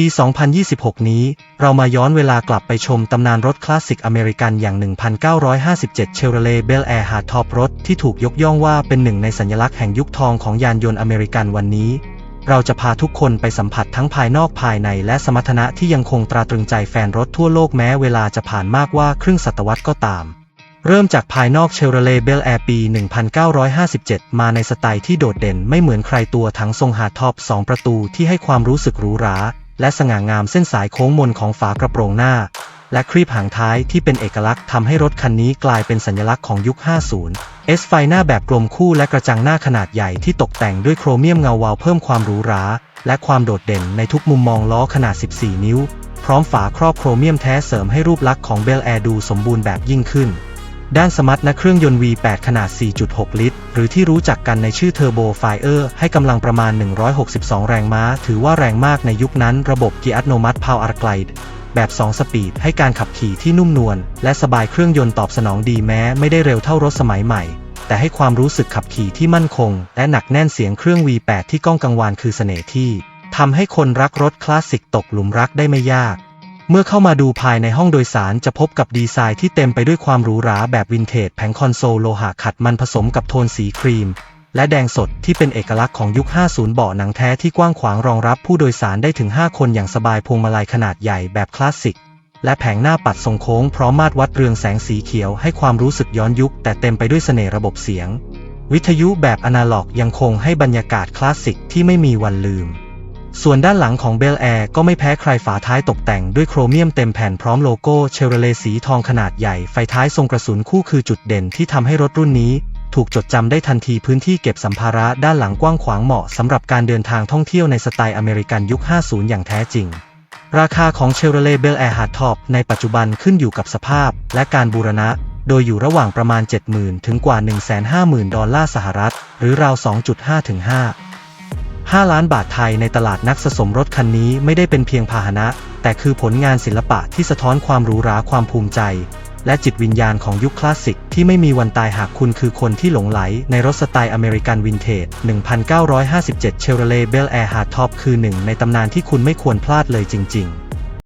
ปี 2026 นี้ เรามาย้อนเวลากลับไปชมตำนานรถคลาสสิกอเมริกันอย่าง 1957 Chevrolet Bel Air Hardtop รถที่ถูกยกย่องว่าเป็นหนึ่งในสัญลักษณ์แห่งยุคทองของยานยนต์อเมริกันวันนี้ เราจะพาทุกคนไปสัมผัสทั้งภายนอกภายในและสมรรถนะที่ยังคงตราตรึงใจแฟนรถทั่วโลกแม้เวลาจะผ่านมากว่าครึ่งศตวรรษก็ตาม เริ่มจากภายนอก Chevrolet Bel Air ปี 1957 มาในสไตล์ที่โดดเด่นไม่เหมือนใครตัวถังทรงฮาร์ดท็อป2ประตูที่ให้ความรู้สึกหรูหรา และสง่างามเส้นสายโค้งมนของฝากระโปรงหน้า และครีบหางท้ายที่เป็นเอกลักษณ์ทำให้รถคันนี้กลายเป็นสัญลักษณ์ของยุค 50 S ไฟหน้าแบบกลมคู่และกระจังหน้าขนาดใหญ่ที่ตกแต่งด้วยโครเมียมเงาวาวเพิ่มความหรูหรา และความโดดเด่นในทุกมุมมองล้อขนาด 14 นิ้ว พร้อมฝาครอบโครเมียมแท้เสริมให้รูปลักษณ์ของเบลแอร์ดูสมบูรณ์แบบยิ่งขึ้น ด้านสมรรถนะเครื่องยนต์ V8 ขนาด 4.6 ลิตร หรือที่รู้จักกันในชื่อ Turbo Fire ให้กำลังประมาณ 162 แรงม้า ถือว่าแรงมากในยุคนั้นระบบเกียร์อัตโนมัติ Power Glide แบบ 2 สปีด ให้การขับขี่ที่นุ่มนวลและสบายเครื่องยนต์ตอบสนองดีแม้ไม่ได้เร็วเท่ารถสมัยใหม่ แต่ให้ความรู้สึกขับขี่ที่มั่นคง และหนักแน่นเสียงเครื่อง V8 ที่ก้องกังวานคือเสน่ห์ที่ทำให้คนรักรถคลาสสิกตกหลุมรักได้ไม่ยาก เมื่อเข้ามาดูภายในห้องโดยสารจะพบกับดีไซน์ที่เต็มไปด้วยความหรูหราแบบวินเทจแผงคอนโซลโลหะขัดมันผสมกับโทนสีครีม และแดงสดที่เป็นเอกลักษณ์ของยุค 50 เบาะหนังแท้ที่กว้างขวางรองรับผู้โดยสารได้ถึง 5 คนอย่างสบายพวงมาลัยขนาดใหญ่แบบคลาสสิก และแผงหน้าปัดทรงโค้งพร้อมมาตรวัดเรืองแสงสีเขียวให้ความรู้สึกย้อนยุค แต่เต็มไปด้วยเสน่ห์ระบบเสียง วิทยุแบบอนาล็อกยังคงให้บรรยากาศคลาสสิกที่ไม่มีวันลืม ส่วนด้านหลังของเบลแอร์ก็ไม่แพ้ใครฝาท้ายตกแต่งด้วยโครเมียมเต็มแผ่นพร้อมโลโก้เชลเลสีทองขนาดใหญ่ ไฟท้ายทรงกระสุนคู่คือจุดเด่นที่ทำให้รถรุ่นนี้ ถูกจดจำได้ทันทีพื้นที่เก็บสัมภาระด้านหลังกว้างขวางเหมาะสำหรับการเดินทางท่องเที่ยวในสไตล์อเมริกันยุค 50 อย่างแท้จริง ราคาของ Chevrolet Bel Air Hardtop ในปัจจุบันขึ้นอยู่กับสภาพ และการบูรณะ โดยอยู่ระหว่างประมาณ 70,000 ถึงกว่า 150,000 ดอลลาร์สหรัฐ หรือราว 2.5ถึง5 5 ล้านบาทไทยในตลาดนักสะสมรถคันนี้ไม่ได้เป็นเพียงพาหนะ แต่คือผลงานศิลปะที่สะท้อนความหรูหราความภูมิใจ และจิตวิญญาณของยุคคลาสสิกที่ไม่มีวันตายหากคุณคือคนที่หลงไหลในรถสไตล์อเมริกันวินเทจ 1957 Chevrolet Bel Air Hardtop คือหนึ่งในตำนานที่คุณไม่ควรพลาดเลยจริง ๆ